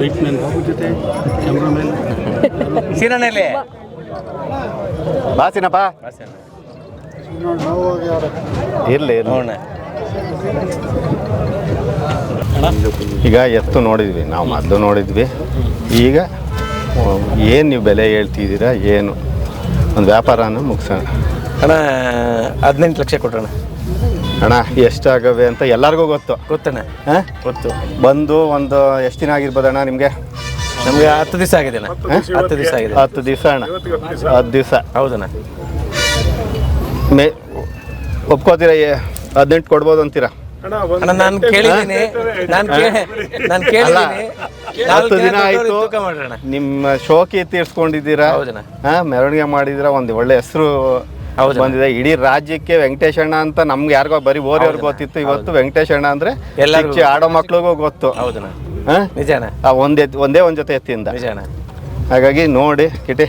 ಲೈಟ್ಮ್ಯಾನ್ ಬಾಬು ಜೊತೆ ಕ್ಯಾಮ್ರಾಮನ್ ಸೀನಣ್ಣಲ್ಲಿ ಬಾಸಿನಪ್ಪ ಇರ್ಲಿ ಇರ್ಲಿ. ನೋಡೋಣ. ಈಗ ಎತ್ತು ನೋಡಿದ್ವಿ ನಾವು ಮದ್ದು ನೋಡಿದ್ವಿ. ಈಗ ಏನು ನೀವು ಬೆಲೆ ಹೇಳ್ತಿದ್ದೀರಾ ಏನು? ಒಂದು ವ್ಯಾಪಾರನ ಮುಗಿಸೋಣ. ಅಣ್ಣ ಹದಿನೆಂಟು ಲಕ್ಷ ಕೊಟ್ರಣ ಅಣ್ಣ ಎಷ್ಟಾಗವೆ ಅಂತ ಎಲ್ಲರಿಗೂ ಗೊತ್ತು. ಗೊತ್ತಣ್ಣ. ಹಾಂ? ಗೊತ್ತು. ಬಂದು ಒಂದು ಎಷ್ಟು ದಿನ ಆಗಿರ್ಬೋದಣ್ಣ ನಿಮಗೆ? ನಮಗೆ ಹತ್ತು ದಿವಸ ಆಗಿದೆ ಅಣ್ಣ. ಹತ್ತು ದಿವಸ ಆಗಿದೆ. ಹತ್ತು ದಿವಸ ಅಣ್ಣ. ಹತ್ತು ದಿವಸ. ಹೌದಣ್ಣ. ಮೇ ಒಪ್ಕೋತೀರಾ ಏ- ಹದಿನೆಂಟು ಕೊಡ್ಬೋದು ಅಂತೀರಾ? ಅಣ್ಣ ನಾನು ಕೇಳಿದ್ದೀನಿ. ನಾನು ಕೇಳಿ ನಾನು ಕೇಳಿದ್ದೀನಿ. ಹತ್ತು ದಿನ ಆಯ್ತು. ನಿಮ್ಮ ಶೋಕಿ ತೀರ್ಸ್ಕೊಂಡಿದ್ದೀರಾ ಹೌದಣ್ಣ. ಹಾ ಮೆರವಣಿಗೆ ಮಾಡಿದಿರ ಒಂದು ಒಳ್ಳೆ ಹೆಸರು. ಬಂದಿದೆ. ಇಡೀ ರಾಜ್ಯಕ್ಕೆ ವೆಂಕಟೇಶ್ ಅಣ್ಣ ಅಂತ ನಮ್ಗೆ ಯಾರಿಗೋ ಬರೀ ಓರಿಯವ್ರಿಗೆ ಗೊತ್ತಿತ್ತು. ಇವತ್ತು ವೆಂಕಟೇಶ್ ಅಣ್ಣ ಅಂದ್ರೆ ಎಲ್ಲ ಆಡೋ ಮಕ್ಳಿಗೂ ಗೊತ್ತು. ಹೌದಣ್ಣ ಹಾ? ನಿಜ ಅಣ್ಣ ಆ ಒಂದೇ ಒಂದೇ ಒಂದ್ ಜೊತೆ ಎತ್ತಿಂದ. ಹಾಗಾಗಿ ನೋಡಿ ಕಿಟಿ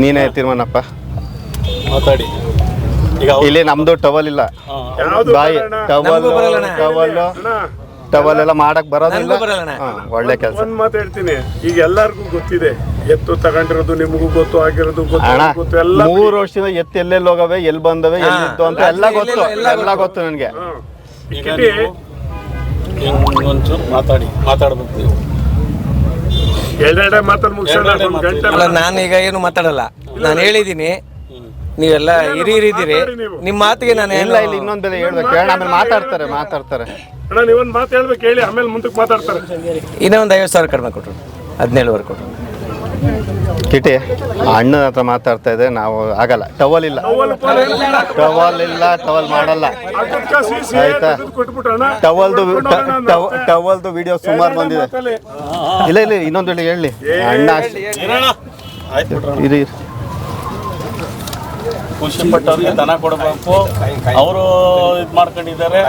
ನೀನೇ ತೀರ್ಮಾನಪ್ಪ ಮಾತಾಡಿ. ಇಲ್ಲಿ ನಮ್ದು ಟವಲ್ ಇಲ್ಲ. ಬಾಯಿ ಟವಲ್. ಟವಲ್ ಟವಲ್ ಎಲ್ಲ ಮಾಡಕ್ ಬರೋದಿಲ್ಲ ನನ್ಗೂ ಬರಲ್ಲಣ್ಣ. ಹಾ, ಒಳ್ಳೆ ಕೆಲಸ. ಒಂದ್ ಮಾತು ಹೇಳ್ತೀನಿ. ಈಗ ಎಲ್ಲಾರ್ಗೂ ಗೊತ್ತಿದೆ ಎತ್ತು ತಗೊಂಡಿರೋದು ನಿಮಗೂ ಗೊತ್ತು ಆಗಿರೋದು ಗೊತ್ತು ಅಣ್ಣ ಅವ್ರಿಗೂ ಗೊತ್ತು ಎಲ್ಲ ಮೂರು ವರ್ಷದಿಂದ ಎತ್ತು ಎಲ್ಲೆಲ್ಲಿ ಹೋಗವೆ ಎಲ್ ಬಂದವೆ ಎಲ್ಲಿತ್ತು ಅಂತ ಎಲ್ಲ ಗೊತ್ತು ಎಲ್ಲ ಎಲ್ಲ ಗೊತ್ತು. ನನಗೆ. ಈಗ ಕಿಟಿ ನೀವು ಹಿಂಗ್ ಒಂಚೂರು ಮಾತಾಡಿ ಮಾತಾಡ್ಬೇಕು ನೀವು. ಎರಡೆರಡೆ ಮಾತಲ್ಲಿ ಮುಗಿಸೋಣ ಎರಡೆರಡೆ ಒಂದ್ ಗಂಟೆ ಅಲ್ಲ ನಾನು ಈಗ ಏನು ಮಾತಾಡಲ್ಲ. ನಾನು ಹೇಳಿದ್ದೀನಿ ನೀವೆಲ್ಲ ಹಿರಿಯರಿದ್ದೀರಿ ನಿಮ್ ನಿಮ್ಮ ಮಾತಿಗೆ ನಾನು ಎಲ್ಲ ಇಲ್ಲಿ ಇನ್ನೊಂದ್ ಬೆಲೆ ಹೇಳ್ಬೇಕು ಹೇಳ ಆಮೇಲೆ ಮಾತಾಡ್ತಾರೆ ಮಾತಾಡ್ತಾರೆ. ಅಣ್ಣ ಒಂದು ಮಾತು ಹೇಳ್ಬೇಕು ಹೇಳಿ ಆಮೇಲೆ ಮುಂದಕ್ಕೆ ಮಾತಾಡ್ತಾರೆ. ಇನ್ನೂ ಒಂದು ಐವತ್ತು ಸಾವಿರ ಕಡಿಮೆ ಕೊಟ್ಟರು ಹದಿನೇಳುವರೆ ಕೊಟ್ಟರು ಕಿಟಿ ಅಣ್ಣನ ಹತ್ರ ಮಾತಾಡ್ತಾ ಇದೆ ನಾವು ಆಗಲ್ಲ. ಟವಲ್ ಇಲ್ಲ. ಟವಲ್ ಇಲ್ಲ. ಟವಲ್ ಮಾಡಲ್ಲ. ಆಯ್ತಾ? ಅಣ್ಣ. ಟವಲ್ದು ಟವಲ್ದು ವಿಡಿಯೋ ಸುಮಾರು ಬಂದಿದೆ. ಇಲ್ಲ ಇಲ್ಲ ಇನ್ನೊಂದು ಹೇಳಿ ಹೇಳಿ. ಅಣ್ಣ ಅಷ್ಟೇ- ಇದು ಇದು. ಖುಷಿ ಪಟ್ಟವ್ರಿಗೆ ದನ ಕೊಡಬೇಕು. ಅವರು ಇದು ಮಾಡ್ಕೊಂಡಿದ್ದಾರೆ.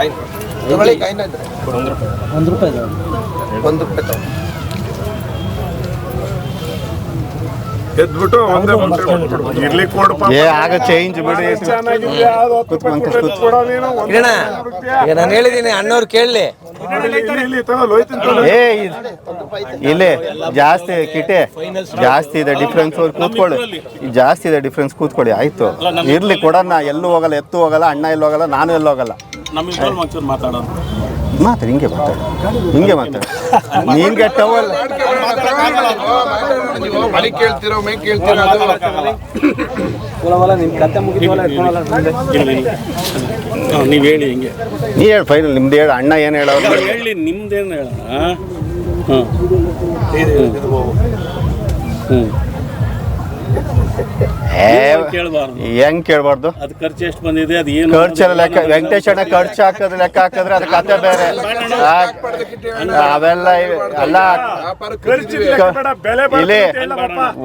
ಒಂದೇ. ಇರ್ಲಿ ಕೊಡಪ್ಪ ಏ ಆಗ ಚೇಂಜ್ ಬಿಡಿ. ರೂಪಾಯಿ ರೂಪಾಯಿ. ನಾನು ಹೇಳಿದ್ದೀನಿ ಅಣ್ಣವ್ರು ಕೇಳಲಿ. ಇಲ್ಲಿ, ಇಲ್ಲಿ, ಜಾಸ್ತಿ ಕಿಟೆ ಜಾಸ್ತಿ ಇದೆ ಡಿಫ್ರೆನ್ಸ್ ಕೂತ್ಕೊಳ್ಳಿ. ಜಾಸ್ತಿ ಇದೆ ಡಿಫ್ರೆನ್ಸ್ ಕೂತ್ಕೊಳ್ಳಿ ಆಯ್ತು. ಇರ್ಲಿ ಕೊಡೋಣ ಎಲ್ಲೂ ಹೋಗಲ್ಲ ಎತ್ತು ಹೋಗಲ್ಲ ಅಣ್ಣ ಎಲ್ಲೂ ಹೋಗಲ್ಲ ನಾನು ಎಲ್ಲೂ ಹೋಗಲ್ಲ. ಮಾತಾಡಿ ಹಿಂಗೆ ಮಾತಾಡು. ಹಿಂಗೆ ಮಾತಾಡು. ನಿಂಗೆ ಟವಲ್. ನೀವು ಹೇಳಿ ಹಿಂಗೆ. ನೀ ಹೇಳಿ ಫೈನಲ್ ನಿಮ್ದು ಹೇಳು. ಅಣ್ಣ ಏನು ಹೇಳೋ ಹೇಳಿ ನಿಮ್ದೇನು ಹೇಳೋಣ? ಹ್ಞೂ ಹ್ಞೂ ಹೆಂಗ್ ಕೇಳ್ಬಾರ್ದು ಅದು ಖರ್ಚು ಎಷ್ಟು ಬಂದಿದೆ ಅದು ಏನು ಖರ್ಚೆಲ್ಲ ಲೆಕ್ಕ ವೆಂಕಟೇಶ್ ಅಣ್ಣ ಖರ್ಚು ಹಾಕೋದು ಲೆಕ್ಕ ಹಾಕಿದ್ರೆ ಅದು ಕತೆ ಬೇರೆ ಅವೆಲ್ಲ ಅಲ್ಲ ಇಲ್ಲಿ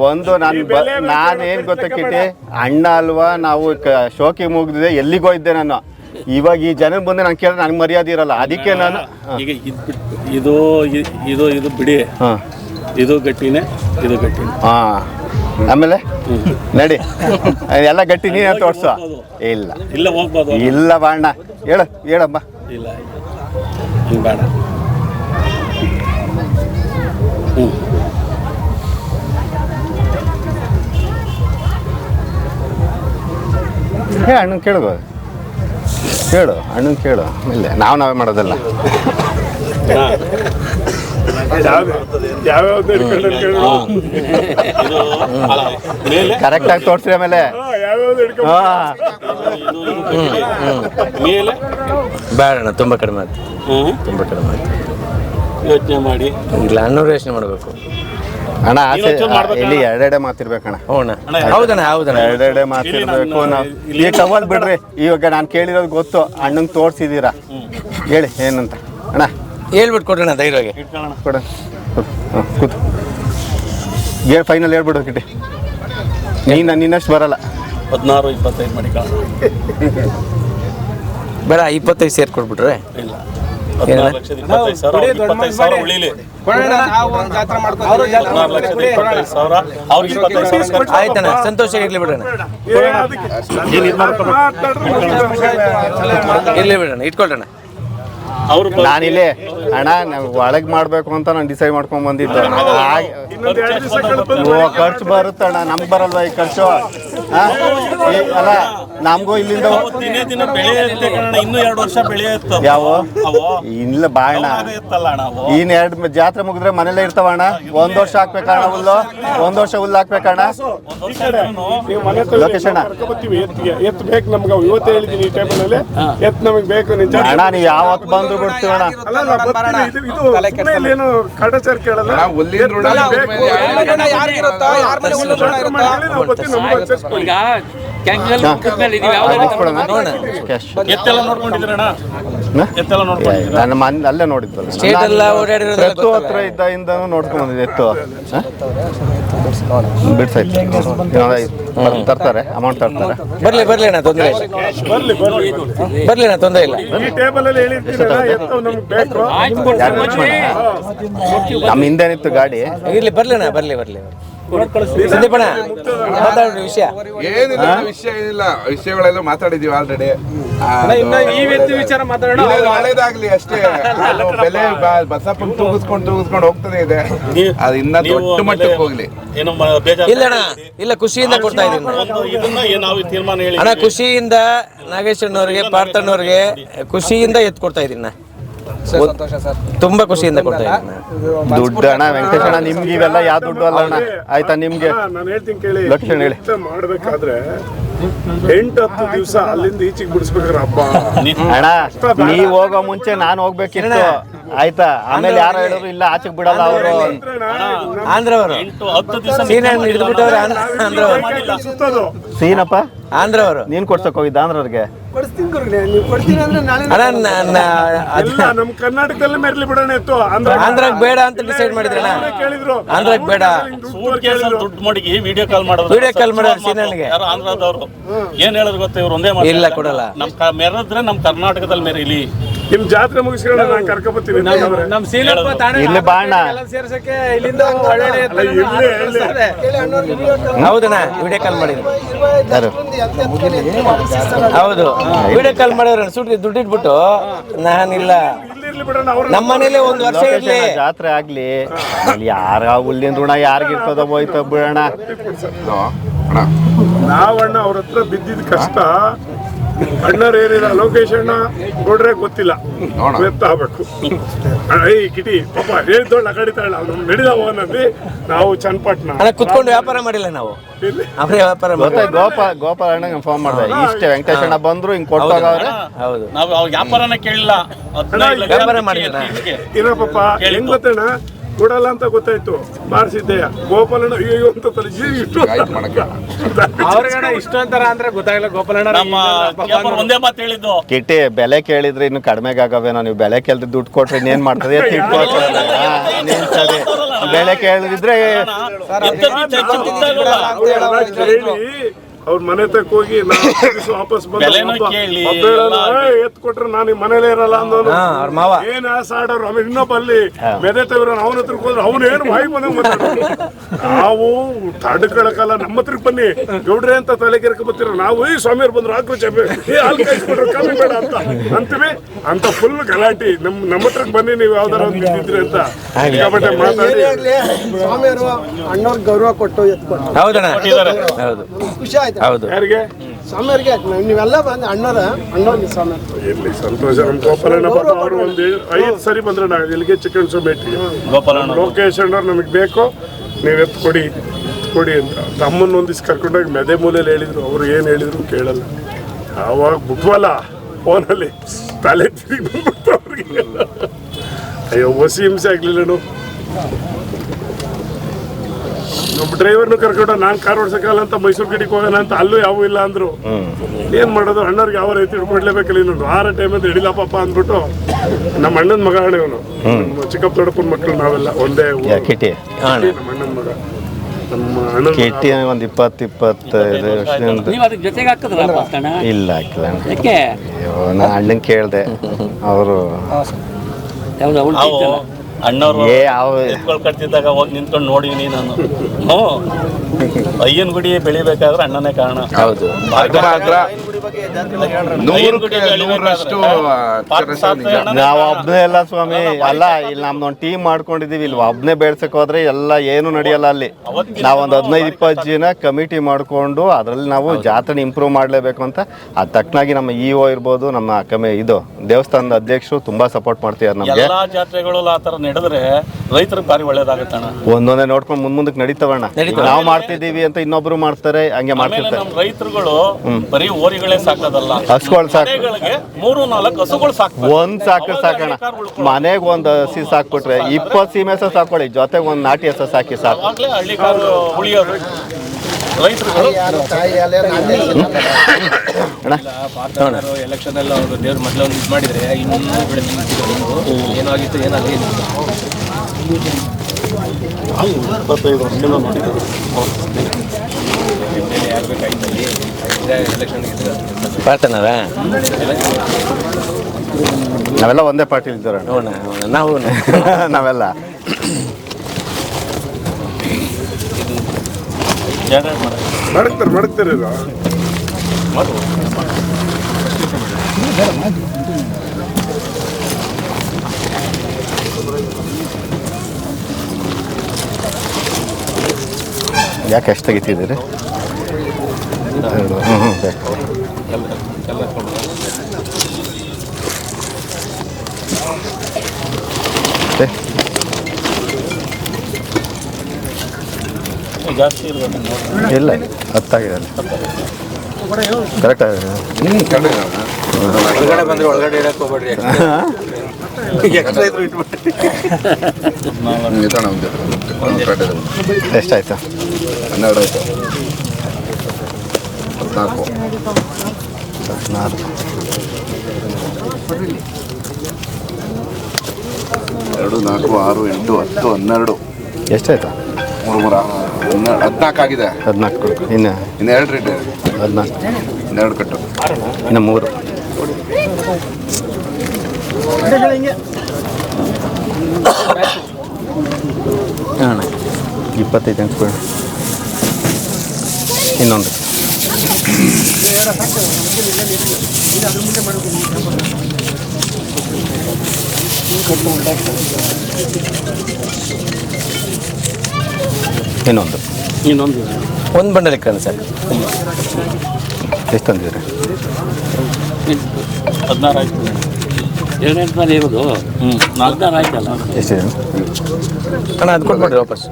ಒಂದು ನಾನು ನಾನು ಏನು ಗೊತ್ತಾ ಕಿಟಿ ಅಣ್ಣ ಅಲ್ವಾ ನಾವು ಕ- ಶೋಕಿ ಮುಗ್ದಿದೆ ಎಲ್ಲಿಗೋ ಇದ್ದೆ ನಾನು ಇವಾಗ ಈ ಜನ ಮುಂದೆ ನಾನು ಕೇಳಿದ್ರೆ ನನಗೆ ಮರ್ಯಾದೆ ಇರಲ್ಲ ಅದಕ್ಕೆ ನಾನು ಈಗ ಇದು ಇದು ಇದು ಇದು ಬಿಡಿ ಹಾಂ ಇದು ಗಟ್ಟಿನೇ ಇದು ಗಟ್ಟಿನೇ ಹಾಂ ಆಮೇಲೆ ನಡಿ. ಎಲ್ಲ ಗಟ್ಟಿ ನೀನೇ ತೋರ್ಸು. ಇಲ್ಲ. ಇಲ್ಲ ಹೋಗ್ಬೋದು ಇಲ್ಲ ಬಾಣ್ಣ. ಹೇಳು ಹೇಳಮ್ಮ. ಇಲ್ಲ ಹ್ಞೂ ಹೇ ಅಣ್ಣ ಕೇಳ್ಬೋದು ಕೇಳು ಅಣ್ಣನ ಕೇಳು. ಇಲ್ಲ ನಾವು ನಾವೇ ಮಾಡೋದಲ್ಲ. ಯಾವ್ದು- ಆಗಿ ಮೇಲೆ? ತೋರಿಸ್ರಿ ಆಮೇಲೆ. ಬೇಡಣ್ಣ ತುಂಬಾ. ಮೇಲೆ? ಕಡಿಮೆ ಆಯ್ತು. ತುಂಬಾ ಕಡಿಮೆ ಆಯ್ತು. ಯೋಚನೆ ಮಾಡಿ. ಇಲ್ಲ ಅಣ್ಣವ್ರು ಯೋಚನೆ ಮಾಡಬೇಕು. ಅಣ್ಣ ಆಸೆ? ಇಲ್ಲಿ ಎರಡೆರಡೆ ಮಾತಿರ್ಬೇಕಣ್ಣ. ಹ್ಞೂ ಅಣ್ಣ. ಹೌದಣ್ಣ ಹೌದಣ್ಣ. ಎರಡೆರಡೆ ಮಾತಿರ್ಬೇಕು ನಾವು. ಈ ಟವಲ್ ಬಿಡ್ರಿ. ಇವಾಗ ನಾನು ಕೇಳಿರೋದು ಗೊತ್ತು. ಅಣ್ಣಂಗೆ ತೋರಿಸಿದ್ದೀರಾ ಹೇಳಿ ಏನಂತ? ಅಣ್ಣ. ಹೇಳ್ಬಿಟ್ಟು ಕೊಡೋಣ ಧೈರ್ಯವಾಗಿ. ಕೊಡೋಣ ಕೊಡ. ಕೂತು. ಗೇರ್ ಫೈನಲ್ ಹೇಳ್ಬಿಡು ಕಿಟ್ಟಿ ನೀನು ನಿನ್ನಷ್ಟು ಬರಲ್ಲ. ಹದಿನಾರು ಇಪ್ಪತ್ತೈದು ಮಾಡಿ ಬೇಡ ಇಪ್ಪತ್ತೈದು ಸೇರಿ ಕೊಟ್ಬಿಟ್ರೆ ಇಲ್ಲ. ಆಯ್ತಣ್ಣ ಸಂತೋಷ ಇರ್ಲಿ ಬಿಡೋಣ. ಇರ್ಲಿ ಬಿಡೋಣ ಇಟ್ಕೊಳ್ರಣ್ಣ. ಅವ್ರು ನಾನಿಲ್ಲಿ. ಅಣ್ಣ ನಾವು ಒಳಗೆ ಮಾಡ್ಬೇಕು ಅಂತ ನಾನು ಡಿಸೈಡ್ ಮಾಡ್ಕೊಂಡ್ ಬಂದಿದ್ದೆ. ಖರ್ಚು ಖರ್ಚು ಬರುತ್ತಣ್ಣ ನಮ್ಗೆ ಬರಲ್ವಾ ಈ ಖರ್ಚು? ಆ? ಅಲ್ಲ ನಮಗೂ ಇಲ್ಲಿಂದ ದಿನೇ ದಿನ ಬೆಳೆ ಇರುತ್ತೆ ಕಣ ಇನ್ನೂ ಎರಡು ವರ್ಷ ಬೆಳೆ ಇತ್ತು. ಯಾವ? ಇಲ್ಲ ಬಾಣ ಇನ್ ಎರಡು ಜಾತ್ರೆ ಮುಗಿದ್ರೆ ಮನೇಲೆ ಇರ್ತಾವ ಅಣ್ಣ. ಒಂದ್ ವರ್ಷ ಹಾಕ್ಬೇಕಣ್ಣ ಹುಲ್ಲು. ಒಂದ್ ವರ್ಷ ಹುಲ್ಲು ಹಾಕ್ಬೇಕಣ್ಣ ಲೋಕೇಶ್ ಅಣ್ಣ. ಎತ್ ಬೇಕು ನಮ್ಗೆ. ಇವತ್ತು ಹೇಳಿದೀನಿ ಈ ಟೇಬಲ್ ಅಲ್ಲಿ. ಎತ್ತು ನಮಗೆ ಬೇಕು ನಿಜ. ಅಣ್ಣ ನೀವು ಯಾವತ್ತು ಬಂದ್ರು ಬಿಡ್ತೀವಣ್ಣ ನನ್ನ ಮನ್ ಅಲ್ಲೇ ನೋಡಿದ್ವಲ್ಲ. ಸ್ಟೇಟ್ ಎಲ್ಲ ಓಡಾಡಿರೋದು ಎತ್ತು ಹತ್ರ ಇದ್ದಿಂದ ನೋಡ್ಕೊಂಡು ಬಂದಿದ್ದೆ ಎತ್ತು. ಬಿಡ್ಸಾಯ್ತು ತರ್ತಾರೆ ಅಮೌಂಟ್ ತರ್ತಾರೆ. ಬರ್ಲಿ ಬರ್ಲಿ ಅಣ್ಣ ತೊಂದರೆ ಇಲ್ಲ. ಬರ್ಲಿ ಬರ್ಲಿ ಬರ್ಲಿ ಅಣ್ಣ ತೊಂದರೆ ಇಲ್ಲ. ನಮ್ಮ ನಮ್ಮ ಹಿಂದೇನಿತ್ತು ಗಾಡಿ. ಇಲ್ಲಿ ಬರ್ಲಿ ಅಣ್ಣ ಬರ್ಲಿ ಬರ್ಲಿ. ವಿಷಯ. ಏನಿಲ್ಲ ವಿಷಯ ಏನಿಲ್ಲ ವಿಷಯಗಳೆಲ್ಲ ಮಾತಾಡಿದೀವಿ ಆಲ್ರೆಡಿ ಈ ವ್ಯಕ್ತಿ ವಿಚಾರ ಮಾತಾಡೋಣ. ಒಳ್ಳೇದಾಗ್ಲಿ ಅಷ್ಟೇ. ಬೆಲೆ ಬಸಪ್ಪ ತೂಗಿಸ್ಕೊಂಡು ತೂಗಿಸ್ಕೊಂಡು ಹೋಗ್ತದೆ ಇದೆ. ಅದು ಇನ್ನ ದೊಡ್ಡ ಮಟ್ಟಕ್ಕೆ ಹೋಗ್ಲಿ. ಏನು ಮ- ಇಲ್ಲ ಅಣ್ಣ ಇಲ್ಲ ಖುಷಿಯಿಂದ ಕೊಡ್ತಾ ಇದೀನಿ ಒಂದು ಇದನ್ನ ನಾವು ತೀರ್ಮಾನ ಹೇಳಿ ಅಣ್ಣ ಖುಷಿಯಿಂದ ನಾಗೇಶ್ ಅಣ್ಣವ್ರಿಗೆ ಪಾರ್ಥಣ್ಣವ್ರಿಗೆ ಖುಷಿಯಿಂದ ಎತ್ಕೊಡ್ತಾ ಇದ್ದೀನಿ ನಾ. ತುಂಬಾ ಖುಷಿಯಿಂದ ಕೊಡ್ತಾ. ದುಡ್ಡು ಅಣ್ಣ ವೆಂಕಟೇಶ್ ಅಣ್ಣ ನಿಮ್ಗೆ ಇವೆಲ್ಲ ಯಾವ ದುಡ್ಡು ಅಲ್ಲ ಅಣ್ಣ? ಆಯ್ತಾ ನಿಮ್ಗೆ? ನಾನು ಹೇಳ್ತೀನಿ ಕೇಳಿ. ಲಕ್ಷಣ ಹೇಳಿ. ಮಾಡ್ಬೇಕಾದ್ರೆ ಎಂಟು ಹತ್ತು ದಿವಸ ಅಲ್ಲಿಂದ ಈಚೆಗೆ ಬಿಡಿಸ್ಬೇಕಾದ್ರೆ ಹಬ್ಬ. ಅಣ್ಣ ನೀವ್ ಹೋಗೋ ಮುಂಚೆ ನಾನು ಹೋಗ್ಬೇಕಿತ್ತು. ಆಯ್ತಾ? ಆಮೇಲೆ ಯಾರು ಹೇಳಿದ್ರು ಇಲ್ಲ ಆಚೆಗೆ ಬಿಡಲ್ಲ ಅವರು. ಆಂಧ್ರವರು. ಸೀನಪ್ಪ? ಆಂಧ್ರ ಅವರು ನೀನ್ ಕೊಡ್ಸಕ್ ಹೋಗಿದ್ದ ಆಂಧ್ರವ್ರಿಗೆ? ಅವ್ರಿಗೆ ನ- ನ- ಅದ್- ಎಲ್ಲ ನಮ್ ಕರ್ನಾಟಕದಲ್ಲೇ ಮೆರ್ಲಿ ಬಿಡೋಣ ಇತ್ತು. ಆಂಧ್ರ ಆಂಧ್ರಗ್ ಬೇಡ ಅಂತ ಡಿಸೈಡ್ ಮಾಡಿದ್ರಣ್ಣ ಕೇಳಿದ್ರು ಆಂಧ್ರಗ್ ಬೇಡ. ಸೂಟ್ ಕೇಳಿದ್ರು ದುಡ್ಡು ಮಡಗಿ ವಿಡಿಯೋ ಕಾಲ್ ಮಾಡೋದು. ವಿಡಿಯೋ ಕಾಲ್ ಮಾಡೋ ಸೀನನ್ಗೆ. ಯಾರು ಆಂಧ್ರದವರು. ಏನ್ ಹೇಳೋದು ಗೊತ್ತಾ ಇವ್ರು ಒಂದೇ ಮಾತು ಇಲ್ಲ, ಕೊಡಲ್ಲ. ನಮ್ ಮೆರೆದ್ರೆ ನಮ್ ಕರ್ನಾಟಕದಲ್ಲಿ ಮೆರೀಲಿ. ನಿಮ್ ಜಾತ್ರೆ ಮುಗಿಸ್ಕೊಂಡು ನಾನು ಕರ್ಕೊಬತ್ತೀನಿ ಬೇಕಾದ್ರೆ. ಇಲ್ಲಿ ಬಾಣ. ಅಲ್ಲ, ಇರ್ಲಿ, ಇರ್ಲಿ. ಹೌದಣ್ಣ ವಿಡಿಯೋ ಕಾಲ್ ಮಾಡಿದ್ರು ಹೌದು. ವಿಡಿಯೋ ಕಾಲ್ ಮಾಡೋರು ಸುಟ್ಟಿ ದುಡ್ಡು ಇಟ್ಬಿಟ್ಟು ನಾನಿಲ್ಲ. ನಮ್ಮ ಮನೇಲಿ ಒಂದು ವರ್ಷ ಇರ್ಲಿ. ಜಾತ್ರೆ ಆಗ್ಲಿ ಅಲ್ಲಿ ಯಾರ ಹುಲ್ಲಿನ ಋಣ ಯಾರಿಗಿರ್ತದ ಹೋಯ್ತ ಬಿಡೋಣ. ಇದು, ಅಣ್ಣ. ನಾವಣ್ಣ ಅವ್ರ ಹತ್ರ ಬಿದ್ದಿದ್ ಕಷ್ಟ. ಅಣ್ಣವ್ರು ಏನಿಲ್ಲ ಲೋಕೇಶ್ ಅಣ್ಣ ನೋಡ್ರೆ ಗೊತ್ತಿಲ್ಲ. ವ್ಯರ್ಥ ಆಗ್ಬೇಕು. ಐ ಏಯ್ ಕಿಟಿ ಪಾಪ ಹೇಳಿದ್ದೊಳ್ಳ ಕಡಿತಾಳ ಅವ್ನು ನಡಿದ ಹೋಗನಲ್ಲಿ ನಾವು ಚನ್ನಪಟ್ಟಣ. ಅಣ್ಣ ಕುತ್ಕೊಂಡು ವ್ಯಾಪಾರ ಮಾಡಿಲ್ಲ ನಾವು? ಅವರೇ ವ್ಯಾಪಾರ ಮತ್ತೆ ಗೋಪಾಲ್ ಗೋಪಾಲ್ ಅಣ್ಣಗೆ ಫೋನ್ ಮಾಡ್ದೆ. ಇಷ್ಟೇ ವೆಂಕಟೇಶ್ ಅಣ್ಣ ಬಂದ್ರು ಹಿಂಗ್ ಕೊಟ್ಟೋಗವ್ರೆ ಹೌದು. ನಾವು ಅವ್ರ ವ್ಯಾಪಾರನ ಕೇಳಿಲ್ಲ. ವ್ಯಾಪಾರ ಮಾಡಿಲ್ಲ? ಪಾಪ ಹೆಂಗ್ ಗೊತ್ತಣ್ಣ? ಕೊಡಲ್ಲ ಅಂತ ಗೊತ್ತಾಯ್ತು. ಮಾಡಿಸಿದ್ದೆಯ ಗೋಪಾಲಣ್ಣ ಅಯ್ಯೋ ಅಂತ ತಲೆ ಜೀವ ಇಷ್ಟು ಆಯ್ತು ಮಾಡಕ್ಕೆ ನಮ್ಮ ಕೇಪರ್ ಒಂದೇ ಮಾತು ಹೇಳಿದ್ದು. ಕಿಟ್ಟಿ ಬೆಲೆ ಕೇಳಿದ್ರೆ ಇನ್ನು ಕಡಿಮೆಗೆ ಆಗವೇನೋ? ನೀವು ಬೆಲೆ ಕೇಳಿದ್ರೆ ದುಡ್ಡು ಕೊಟ್ರೆ ಇನ್ನೇನ್ ಮಾಡ್ತದೆ? ಬೆಲೆ ಕೇಳಿದ್ರೆ. ಹೇಳಿ ಅವ್ರ ಮನೆ ತಕ್ಕ ಹೋಗಿ ನಾವು ತಿರ್ಗಿಸಿ ವಾಪಸ್ ಬಂದು ಎತ್ ಕೊಟ್ರೆ ನಾನು ಮನೇಲೆ ಮನೇಲೇ ಇರಲ್ಲ ಅಂದವನು. ಹಾ ಅವ್ರ ಮಾವ. ಏನ್ ಆಸ ಆಡೋರು? ಆಮೇಲೆ ಇನ್ನೊಬ್ಬ ಅಲ್ಲಿ ಮೆದೆ ತವಿರ ಅವನ ಹತ್ರ ಹೋದ್ರೆ ಅವನು ಏನು ಬಾಯಿ ಮಾತಾಡೋನು. ನಾವು ತಡ್ಕೊಳಕಲ್ಲ ನಮ್ಮ ಹತ್ರಕ್ಕೆ ಬನ್ನಿ. ಗೌಡ್ರೆ ಅಂತ ತಲೆ ಕೆರಕ ಬರ್ತೀರ? ನಾವು ಈ ಸ್ವಾಮಿಯವ್ರು ಬಂದ್ರು ಆಕ್ರೋಶ ಏ ಹಾಲು ಕಾಯಿಸ್ಬಿಟ್ರು ಕಮ್ಮಿ ಬೇಡ ಅಂತ. ಅಂತೀವಿ. ಅಂತ ಫುಲ್ ಗಲಾಟಿ. ನಮ್ ನಮ್ಮ ಹತ್ರಕ್ಕೆ ಬನ್ನಿ ನೀವು ಯಾವ್ದಾರ ಒಂದು ಬಿದ್ದಿದ್ರಿ ಅಂತ. ಸಿಕ್ಕಾಪಟ್ಟೆ ಮಾತಾಡಿ. ಸ್ವಾಮಿಯವರು ಅಣ್ಣವ್ರಿಗೆ ಗೌರವ ಕೊಟ್ಟು ಎತ್ಕೊಂಡು ಹೌದಣ್ಣ. ಕೊಟ್ಟಿದ್ದಾರೆ. ಹೌದು. ಖುಷಿ ಆಯ್ತು. ಹೌದು. ಯಾರಿಗೆ? ಸ್ವಾಮಿಯವ್ರಿಗೆ ನೀವೆಲ್ಲ ಬಂದು ಅಣ್ಣರ ಅಣ್ಣವ್ರಿಗೆ ಸ್ವಾಮಿ. ಇರ್ಲಿ ಸಂತೋಷ ನಮ್ಮ ಗೋಪಾಲಣ್ಣ ಪಾಪ ಅವರು ಒಂದು ಐದು ಸರಿ ಬಂದ್ರೆ ನಾವು ಇಲ್ಲಿಗೆ ಚಿಕನ್ ಸೊಮೇಟಿಗೆ ಗೋಪಾಲಣ್ಣ ಲೋಕೇಶ್ ಅಣ್ಣವ್ರು ನಮಗೆ ಬೇಕು ನೀವು ಎತ್ತು ಕೊಡಿ ಕೊಡಿ ಅಂತ. ತಮ್ಮನ್ನ ಒಂದಿವ್ಸ ಕರ್ಕೊಂಡೋಗಿ ಮೆದೆ ಮೂಲೆಯಲ್ಲಿ ಹೇಳಿದ್ರು. ಅವರು ಏನು ಹೇಳಿದ್ರು ಕೇಳಲ್ಲ. ಆವಾಗ ಬಿಟ್ವಲ್ಲ ಫೋನಲ್ಲಿ. ತಲೆ ತಿರುಗಿ ಬಂದ್ಬಿಡ್ತು ಅವ್ರಿಗೆ. ಅಯ್ಯೋ ಹೊಸಿ ಹಿಂಸೆ ಆಗ್ಲಿಲ್ಲನು ಡ್ರೈವರ್ನು ಕರ್ಕೊಂಡು ನಾನು ಕಾರ್ ಓಡಿಸಕಾಲ ಅಂತ ಮೈಸೂರು ಕಡೆಗೆ ಹೋಗೋಣ ಅಂತ ಅಲ್ಲೂ ಯಾವೂ ಇಲ್ಲ ಅಂದ್ರು. ಏನ್ ಮಾಡೋದು? ಅಣ್ಣವ್ರಿಗೆ ಯಾವ ರೀತಿ ಹಿಡ್ಕೊಡ್ಲೇಬೇಕಲ್ಲ ಇನ್ನೊಂದು ಆರ ಟೈಮ್ ಅಂತ ಹಿಡಿಲ ಪಾಪ ಅಂದ್ಬಿಟ್ಟು ನಮ್ಮ ಅಣ್ಣನ ಮಗ ಅಣ್ಣ ಇವನು. ಚಿಕ್ಕಪ್ಪ ದೊಡ್ಡಪ್ಪನ ಮಕ್ಕಳು ನಾವೆಲ್ಲ ಒಂದೇ ನಮ್ಮ ಅಣ್ಣನ ಮಗ. ನಮ್ಮ ಅಣ್ಣನ ಮಗ. ಕಿಟಿ ಒಂದ್ ಇಪ್ಪತ್ತು ಇಪ್ಪತ್ತೈದು ವರ್ಷದಿಂದ. ಇಲ್ಲ ಹಾಕಿಲ್ಲ ಅಣ್ಣ. ಯಾಕೆ? ಅಯ್ಯೋ ನಾ ಅಣ್ಣನ್ ಕೇಳ್ದೆ. ಅವರು ಅಣ್ಣವ್ರು ಏ ಅವ ಎತ್ಕೊಳ್ ಕಟ್ತಿದ್ದಾಗ ಹೋಗಿ ನಿಂತ್ಕೊಂಡು ನೋಡೀನಿ ನಾನು. ಹ್ಞೂ ಅಯ್ಯನ ಗುಡಿ ಬೆಳಿಬೇಕಾದ್ರೆ ಅಣ್ಣನೇ ಕಾರಣ. ಹೌದು. ಮಾತ್ರ ನಾವು ಒಬ್ನೇ ಎಲ್ಲ ಸ್ವಾಮಿ. ಅಲ್ಲ ಇಲ್ಲಿ ನಮ್ದೊಂದು ಟೀಮ್ ಮಾಡ್ಕೊಂಡಿದೀವಿ. ಇಲ್ಲಿ ಒಬ್ನೇ ಬೆಳ್ಸಕ್ ಹೋದ್ರೆ ಎಲ್ಲ ಏನು ನಡೆಯಲ್ಲ ಅಲ್ಲಿ. ನಾವೊಂದು ಹದಿನೈದು ಇಪ್ಪತ್ತು ಜನ ಕಮಿಟಿ ಮಾಡ್ಕೊಂಡು ಅದರಲ್ಲಿ ನಾವು ಜಾತ್ರೆ ಇಂಪ್ರೂವ್ ಮಾಡ್ಲೇಬೇಕು ಅಂತ. ಅದ್ ತಕ್ಕನಾಗಿ ನಮ್ಮ ಇ ಒ ಇರ್ಬೋದು ನಮ್ಮ ಕಮಿ ಇದು ದೇವಸ್ಥಾನದ ಅಧ್ಯಕ್ಷರು ತುಂಬಾ ಸಪೋರ್ಟ್ ಮಾಡ್ತಿದ್ದಾರೆ ನಮಗೆ. ಎಲ್ಲಾ ಜಾತ್ರೆಗಳು ಆ ತರ ನಡೆದ್ರೆ ರೈತರಿಗೆ ಭಾರಿ ಒಳ್ಳೇದಾಗತ್ತಣ್ಣ. ಒಂದೊಂದೇ ನೋಡ್ಕೊಂಡು ಮುಂದ್ ಮುಂದಕ್ಕೆ ನಡೀತವಣ್ಣ. ನಾವು ಮಾಡ್ತಿದ್ದೀವಿ ಅಂತ ಇನ್ನೊಬ್ರು ಮಾಡ್ತಾರೆ ಹಂಗೆ ಮಾಡ್ತಿರ್ತಾರೆ. ನಮ್ಮ ರೈತರುಗಳು ಬರೀ ಓರಿಗಳೇ ಸಾಕೋದಲ್ಲ. ಹಸುಗಳು ಸಾಕು ಮೂರು ನಾಲ್ಕು ಹಸುಗಳು ಸಾಕು ಒಂದ್ ಸಾಕು ಸಾಕೋಣ ಮನೆಗೆ ಒಂದು ಹಸಿ ಸಾಕ್ಬಿಟ್ರೆ ಇಪ್ಪತ್ತು ಸೀಮೆ ಹಸ ಸಾಕೊಳ್ಳಿ ಜೊತೆಗೆ ಒಂದು ನಾಟಿ ಹಸ ಸಾಕಿ ಸಾಕು. ಅವಾಗಲೇ ಹಳ್ಳಿ ಉಳಿಯೋದು. ರೈತರುಗಳು ಎಲೆಕ್ಷನ್ ಎಲ್ಲ ಅವರು ದೇವ್ರ ಮೊದಲು ಒಂದು ಇದು ಮಾಡಿದ್ರೆ ಬೆಳೆ ಏನಾಗಿತ್ತು ಇಪ್ಪತ್ತೈದು ವರ್ಷ ಎಲೆಕ್ಷನ್ ನಾವೆಲ್ಲ ಒಂದೇ ಪಾರ್ಟಿ ಇದ್ದವ್ರ ನೋಡೋಣ ನಾವು ನಾವೆಲ್ಲ. ಮಡಗ್ತಾರೆ ಮಡಗ್ತಾರೆ ಇದು. ಯಾಕೆ ಎಷ್ಟು ತೆಗಿತಿದ್ದೀರಿ? ಹ್ಞೂ ಹ್ಞೂ ಬೇಕು ನೋಡಿ ಇಲ್ಲ ಹತ್ತಾಗಿದೆ. ಅಲ್ಲಿ ಕರೆಕ್ಟ್ ಆಗಿದೆ ಹೊರಗಡೆ ಬಂದ್ರೆ ಒಳಗಡೆ ಇಡಕ್ಕೆ ಹೋಗ್ಬೇಡ್ರಿ. ಎಷ್ಟಾಯ್ತು? ಹನ್ನೆರಡು ಆಯ್ತು. ನಾಲ್ಕು ಎರಡು ನಾಲ್ಕು ಆರು ಎಂಟು ಹತ್ತು ಹನ್ನೆರಡು. ಎಷ್ಟಾಯ್ತು? ಮೂರು ಮೂರು ಹನ್ನೆರಡು ಹದಿನಾಲ್ಕು ಆಗಿದೆ. ಹದಿನಾಲ್ಕು ಇನ್ನು? ಇನ್ನು ಎರಡು ರೇಟ್ ಇದೆ. ಹದಿನಾಲ್ಕು. ಇನ್ನೆರಡು ಕಟ್ಟು. ಇನ್ನು ಮೂರು. ಅಣ್ಣ ಇಪ್ಪತ್ತೈದು ಅಂತ ಇನ್ನೊಂದು. ಇನ್ನೊಂದು. ಇನ್ನೊಂದು. ಒಂದು ಬಂಡಲ್ ಇಕ್ಕಣ ಸರ್. ಎಷ್ಟು ತಂದಿದ್ರಿ ಹದಿನಾರು ಆಯ್ತು. ಎರಡೆಂಟು ಮೇಲೆ ಇರೋದು. ಹ್ಞೂ ನಾಲ್ಕು ಹದಿನಾರು ಆಯ್ತಲ್ಲ? ಎಷ್ಟಿದೆ ಅಣ್ಣ? ಅದು ಕೊಟ್ಬಿಡ್ರಿ ವಾಪಸ್.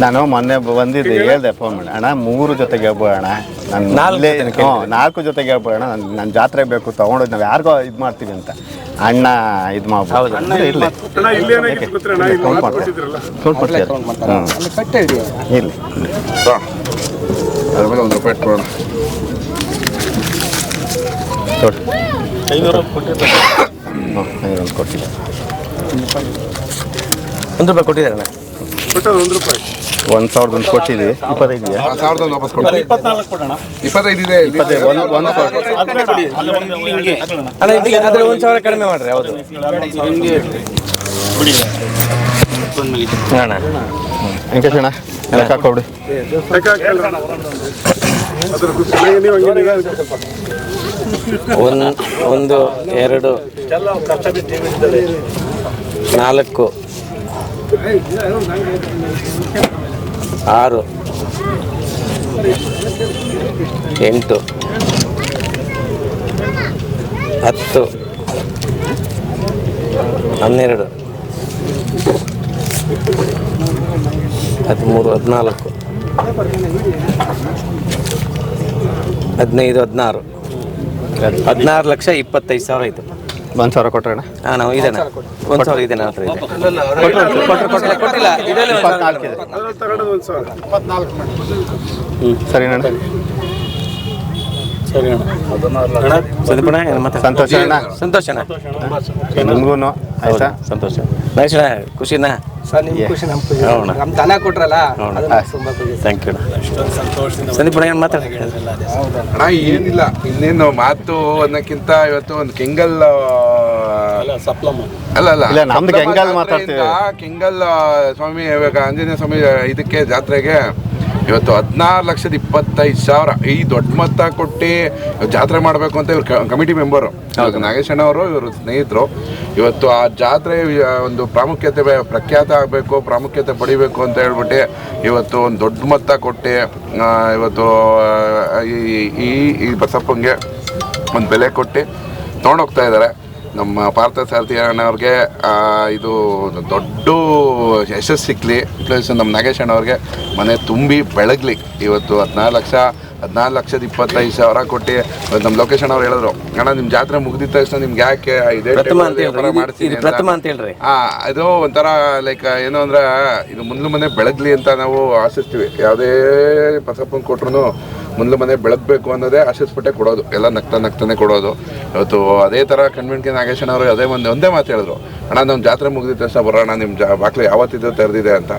ನಾನು ಮೊನ್ನೆ ಬಂದಿದ್ದೆ ಹೇಳ್ದೆ ಫೋನ್ ಮಾಡಿ. ಅಣ್ಣ ಮೂರು ಜೊತೆಗೆ ಹೇಳ್ಬೋಣ ನಾನು ನಾಲ್ಕು ಅಲ್ಲೇ ಜೊತೆಗೆ ಹ್ಞೂ ನಾಲ್ಕು ಜೊತೆಗೆ ಹೇಳ್ಬೋಣ ನಾನು ನನ್ನ ಜಾತ್ರೆ ಬೇಕು ತೊಗೊಂಡೋಗಿ ನಾವು. ಯಾರಿಗೋ ಇದು ಮಾಡ್ತೀವಿ ಅಂತ. ಅಣ್ಣ ಇದು ಮಾಡ್ಬೋದು. ಅಣ್ಣ ಇಲ್ಲಿ ಅಣ್ಣ ಅದ್ರ ಮೇಲೆ ಒಂದು ರೂಪಾಯಿ ಇಟ್ಕೊಳ್ಳೋಣ ಐನೂರು ಕೊಟ್ಟಿಲ್ಲ ಒಂದು ರೂಪಾಯಿ ಕೊಟ್ಟಿದ್ದಾರೆ ಒಂದು ರೂಪಾಯಿ. ಒಂದು ಸಾವಿರದ ಒಂದು ಕೊಟ್ಟಿದ್ವಿ. ಇಪ್ಪತ್ತೈದು ಇದೆಯಾ ಸಾವಿರದ ಒಂದು ವಾಪಸ್ ಕೊಡಿ. ಇಪ್ಪತ್ನಾಲ್ಕು ಕೊಡೋಣ. ಇಪ್ಪತ್ತೈದು ಇದೆ. ಇಪ್ಪತ್ತೈದು ಒಂದು ಅಲ್ಲಿ ಇದಕ್ಕೆ ಸಾವಿರ ಕಡಿಮೆ ಮಾಡ್ರಿ ಹೌದು ಅಣ್ಣ. ವೆಂಕಟೇಶ್ ಅಣ್ಣ ಲೆಕ್ಕ ಹಾಕೊಬಿಡಿ ಒಂದು ಒಂದು ಎರಡು ನಾಲ್ಕು ಆರು ಎಂಟು ಹತ್ತು ಹನ್ನೆರಡು ಹದಿಮೂರು ಹದಿನಾಲ್ಕು ಹದಿನೈದು ಹದಿನಾರು. ಹದಿನಾರು ಲಕ್ಷ ಇಪ್ಪತ್ತೈದು ಸಾವಿರ ಆಯಿತು ಒಂದು ಸಾವಿರ ಕೊಟ್ರೆ ಅಣ್ಣ? ಹಾಂ ನಾವು ಇದೆ ಒಂದು ಸಾವಿರ ಇದೆ ನನ್ನ ಹತ್ರ ಇದೆ. ಕೊಟ್ಟಿಲ್ಲ ಇದರಲ್ಲಿ ಒಂದು ಸಾವಿರ. ಸರಿ ಅಣ್ಣ. ಸರಿ ಅಣ್ಣ. ಅಣ್ಣ ಸುದೀಪಣ್ಣ ಏನು ಮತ್ತೆ ಸಂತೋಷ ಅಣ್ಣ. ಸಂತೋಷ ಅಣ್ಣ. ನಿಮಗೂ ಆಯ್ತಾ? ಸಂತೋಷ. ನೈಸ್ ಅಣ್ಣ ಖುಷಿನಾ ಸರ್ ನಿಮ್ ಖುಷಿ ನಮ್ಮ ಖುಷಿ. ಹೌದಣ್ಣ. ನಮ್ ದನ ಕೊಟ್ರಲ್ಲ ಹೌದಣ್ಣ. ಅದು ನಮ್ಗ್ ತುಂಬಾ ಖುಷಿ. ಥ್ಯಾಂಕ್ ಯು ಸಂದೀಪಣ್ಣ ಏನು ಮಾತಾಡ ಅಣ್ಣ ಏನಿಲ್ಲ. ಇನ್ನೇನು ಮಾತು ಅನ್ನೋಕ್ಕಿಂತ ಇವತ್ತು ಒಂದು ಕೆಂಗಲ್ ಅಲ್ಲ ಅಲ್ಲ ಇಲ್ಲ, ನಮ್ದು ಕೆಂಗಲ್ ಜಾತ್ರೆಯಿಂದ ಕೆಂಗಲ್ ಆ, ಸ್ವಾಮಿ ಇವಾಗ ಆಂಜನೇಯ ಸ್ವಾಮಿ ಇದಕ್ಕೆ ಜಾತ್ರೆಗೆ ಇವತ್ತು ಹದಿನಾರು ಲಕ್ಷದ ಇಪ್ಪತ್ತೈದು ಸಾವಿರ. ಈ ದೊಡ್ಡ ಮೊತ್ತ ಕೊಟ್ಟು ಜಾತ್ರೆ ಮಾಡಬೇಕು ಅಂತ ಇವ್ರು ಕಮಿಟಿ ಮೆಂಬರು ಇವಾಗ ನಾಗೇಶ್ ಅಣ್ಣ ಅವರು ಇವರು ಸ್ನೇಹಿತರು. ಇವತ್ತು ಆ ಜಾತ್ರೆ ಒಂದು ಪ್ರಾಮುಖ್ಯತೆ ಪ್ರಖ್ಯಾತ ಆಗಬೇಕು ಪ್ರಾಮುಖ್ಯತೆ ಪಡಿಬೇಕು ಅಂತ ಹೇಳ್ಬಿಟ್ಟು ಇವತ್ತು ಒಂದು ದೊಡ್ಡ ಮೊತ್ತ ಕೊಟ್ಟು ಇವತ್ತು ಈ ಈ- ಈ ಬಸಪ್ಪಂಗೆ ಒಂದು ಬೆಲೆ ಕೊಟ್ಟು ತೊಗೊಂಡೋಗ್ತಾ ಇದ್ದಾರೆ. ನಮ್ಮ ಪಾರ್ಥ ಸಾರಥಿ ಅಣ್ಣವ್ರಿಗೆ ಇದು ದೊಡ್ಡ ಯಶಸ್ಸು ಸಿಕ್ಕಲಿ ಪ್ಲಸ್ ನಮ್ಮ ನಾಗೇಶ್ ಅಣ್ಣವ್ರಿಗೆ ಮನೆ ತುಂಬಿ ಬೆಳಗ್ಲಿ. ಇವತ್ತು ಹದಿನಾರು ಲಕ್ಷ ಹದಿನಾಲ್ಕು ಲಕ್ಷದ ಇಪ್ಪತ್ತೈದು ಸಾವಿರ ಕೊಟ್ಟು ನಮ್ಮ ಲೊಕೇಶನ್ ಅವ್ರು ಹೇಳಿದ್ರು ಅಣ್ಣ ನಿಮ್ಮ ಜಾತ್ರೆ ಮುಗಿದ ತಕ್ಷಣ ನಿಮ್ಗೆ ಯಾಕೆ ಇದೇ ಮಾಡ್ತೀನಿ ಆ ಇದು ಒಂಥರ ಲೈಕ್ ಏನು ಅಂದ್ರೆ ಇದು ಮುಂದೆ ಮನೆ ಬೆಳಗ್ಲಿ ಅಂತ ನಾವು ಆಶಿಸ್ತೀವಿ. ಯಾವುದೇ ಪಸಪ್ಪನ್ ಕೊಟ್ರು ಮುಂದ್ಲು ಮನೆ ಬೆಳಗ್ಬೇಕು ಅನ್ನೋದೇ ಆಶಿಸ್ಬಿಟ್ಟೆ ಕೊಡೋದು. ಎಲ್ಲ ನಗ್ತಾ ನಗ್ತಾನೆ ಕೊಡೋದು. ಇವತ್ತು ಅದೇ ಥರ ಕಣ್ಮಿಣ್ಕೆ ನಾಗೇಶನ್ ಅವರು ಅದೇ ಒಂದು ಒಂದೇ ಮಾತು ಹೇಳಿದ್ರು. ಅಣ್ಣ ನಮ್ಮ ಜಾತ್ರೆ ಮುಗಿದ ತಕ್ಷಣ ಬರೋಣ ನಿಮ್ಮ ಜಾ ಬಾಕ್ಲು ಯಾವತ್ತಿದ್ದು ತೆರೆದಿದೆ ಅಂತ.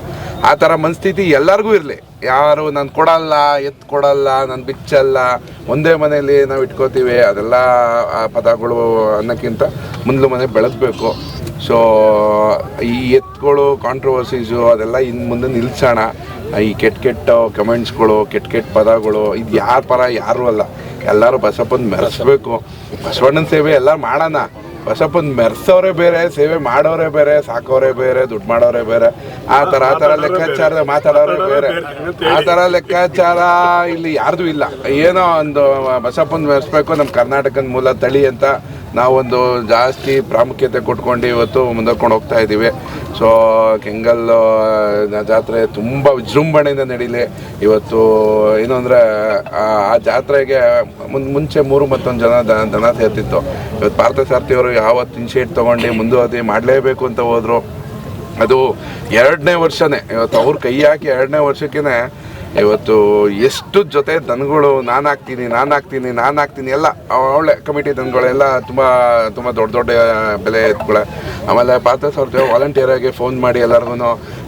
ಆ ಥರ ಮನಸ್ಥಿತಿ ಎಲ್ಲರಿಗೂ ಇರಲಿ. ಯಾರು ನಾನು ಕೊಡಲ್ಲ, ಎತ್ತು ಕೊಡಲ್ಲ, ನಾನು ಬಿಚ್ಚಲ್ಲ, ಒಂದೇ ಮನೆಯಲ್ಲಿ ನಾವು ಇಟ್ಕೋತೀವಿ, ಅದೆಲ್ಲ ಆ ಪದಗಳು ಅನ್ನೋಕ್ಕಿಂತ ಮುಂದ್ಲು ಮನೆ ಬೆಳಗಬೇಕು ಸೊ ಈ ಎತ್ಗಳು ಕಾಂಟ್ರವರ್ಸೀಸು ಅದೆಲ್ಲ ಇನ್ನು ಮುಂದೆ ನಿಲ್ಸೋಣ. ಈ ಕೆಟ್ಟ ಕೆಟ್ಟ ಕಮೆಂಟ್ಸ್ಗಳು ಕೆಟ್ಟ ಕೆಟ್ಟ ಪದಗಳು, ಇದು ಯಾರ ಪರ ಯಾರು ಅಲ್ಲ. ಎಲ್ಲರೂ ಬಸಪ್ಪನ ಮೆರೆಸ್ಬೇಕು. ಬಸವಣ್ಣನ ಸೇವೆ ಎಲ್ಲ ಮಾಡೋಣ. ಬಸಪ್ಪನ ಮೆರೆಸೋರೇ ಬೇರೆ, ಸೇವೆ ಮಾಡೋರೇ ಬೇರೆ, ಸಾಕೋರೇ ಬೇರೆ, ದುಡ್ಡು ಮಾಡೋರೇ ಬೇರೆ. ಆ ಥರ ಆ ಥರ ಲೆಕ್ಕಾಚಾರದ ಮಾತಾಡೋರೇ ಬೇರೆ. ಆ ಥರ ಲೆಕ್ಕಾಚಾರ ಇಲ್ಲಿ ಯಾರ್ದು ಇಲ್ಲ. ಏನೋ ಒಂದು ಬಸಪ್ಪನ ಮೆರೆಸ್ಬೇಕು ನಮ್ಮ ಕರ್ನಾಟಕದ ಮೂಲ ತಳಿ ಅಂತ ನಾವೊಂದು ಜಾಸ್ತಿ ಪ್ರಾಮುಖ್ಯತೆ ಕೊಟ್ಕೊಂಡು ಇವತ್ತು ಮುಂದಕ್ಕೊಂಡು ಹೋಗ್ತಾ ಇದ್ದೀವಿ. ಸೊ ಕೆಂಗಲ್ ಜಾತ್ರೆ ತುಂಬ ವಿಜೃಂಭಣೆಯಿಂದ ನಡೀಲಿ. ಇವತ್ತು ಏನು ಅಂದರೆ, ಆ ಜಾತ್ರೆಗೆ ಮುನ್, ಮುಂಚೆ ಮೂರು ಮತ್ತೊಂದು ಜನ ದನ ದನ ಸೇರ್ತಿತ್ತು. ಇವತ್ತು ಪಾರ್ಥ ಸಾರ್ಥಿಯವರು ಯಾವತ್ತು ಇನ್ಶಿಯೇಟ್ ತೊಗೊಂಡು ಮುಂದುವರೆದು ಮಾಡಲೇಬೇಕು ಅಂತ ಹೋದರು. ಅದು ಎರಡನೇ ವರ್ಷನೇ. ಇವತ್ತು ಅವ್ರ ಕೈ ಹಾಕಿ ಎರಡನೇ ವರ್ಷಕ್ಕೇ ಇವತ್ತು ಎಷ್ಟು ಜೊತೆ ದನಗಳು, ನಾನು ಹಾಕ್ತೀನಿ ನಾನು ಹಾಕ್ತೀನಿ ನಾನು ಹಾಕ್ತೀನಿ, ಎಲ್ಲ ಒಳ್ಳೆ ಕಮಿಟಿ ದನಗಳೆಲ್ಲ ತುಂಬ ತುಂಬ ದೊಡ್ಡ ದೊಡ್ಡ ಬೆಲೆ ಎತ್ಕೊಳ್ಳೆ ಆಮೇಲೆ ಪಾತ್ರ ವಾಲಂಟಿಯರ್ ಆಗಿ ಫೋನ್ ಮಾಡಿ ಎಲ್ಲರಿಗೂ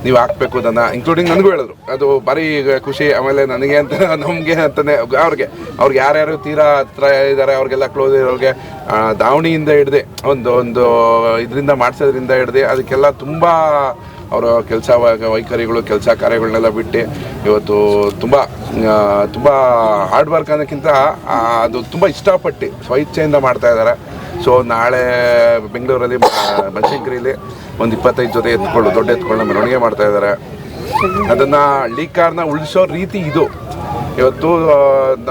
ನೀವು ಹಾಕಬೇಕು ದನ ಇನ್ಕ್ಲೂಡಿಂಗ್ ನನಗೂ ಹೇಳಿದ್ರು. ಅದು ಭಾರಿ ಖುಷಿ, ಆಮೇಲೆ ನನಗೆ ಅಂತ, ನಮಗೆ ಅಂತಲೇ ಅವ್ರಿಗೆ ಅವ್ರಿಗೆ ಯಾರ್ಯಾರು ತೀರಾ ಹತ್ರ ಇದ್ದಾರೆ ಅವ್ರಿಗೆಲ್ಲ ಕ್ಲೋಸ್ ಇರೋರಿಗೆ ದಾವಣಿಯಿಂದ ಹಿಡ್ದೆ, ಒಂದು ಒಂದು, ಇದರಿಂದ ಮಾಡಿಸೋದ್ರಿಂದ ಹಿಡ್ದೆ, ಅದಕ್ಕೆಲ್ಲ ತುಂಬ ಅವರ ಕೆಲಸ, ವೈಖರಿಗಳು, ಕೆಲಸ ಕಾರ್ಯಗಳನ್ನೆಲ್ಲ ಬಿಟ್ಟು ಇವತ್ತು ತುಂಬ ತುಂಬ ಹಾರ್ಡ್ ವರ್ಕ್ ಅನ್ನೋಕ್ಕಿಂತ ಅದು ತುಂಬ ಇಷ್ಟಪಟ್ಟು ಸ್ವಇಚ್ಛೆಯಿಂದ ಮಾಡ್ತಾ ಇದ್ದಾರೆ. ಸೊ ನಾಳೆ ಬೆಂಗಳೂರಲ್ಲಿ ಬನಶಂಕರಿಲಿ ಒಂದು ಇಪ್ಪತ್ತೈದು ಜೊತೆ ಎತ್ಕೊಳ್ಳು ದೊಡ್ಡ ಎತ್ಕೊಳ್ಳೋ ಮೆರವಣಿಗೆ ಮಾಡ್ತಾ ಇದ್ದಾರೆ. ಅದನ್ನು ಹಳ್ಳಿ ಕಾರ್ನ ಉಳಿಸೋ ರೀತಿ ಇದು. ಇವತ್ತು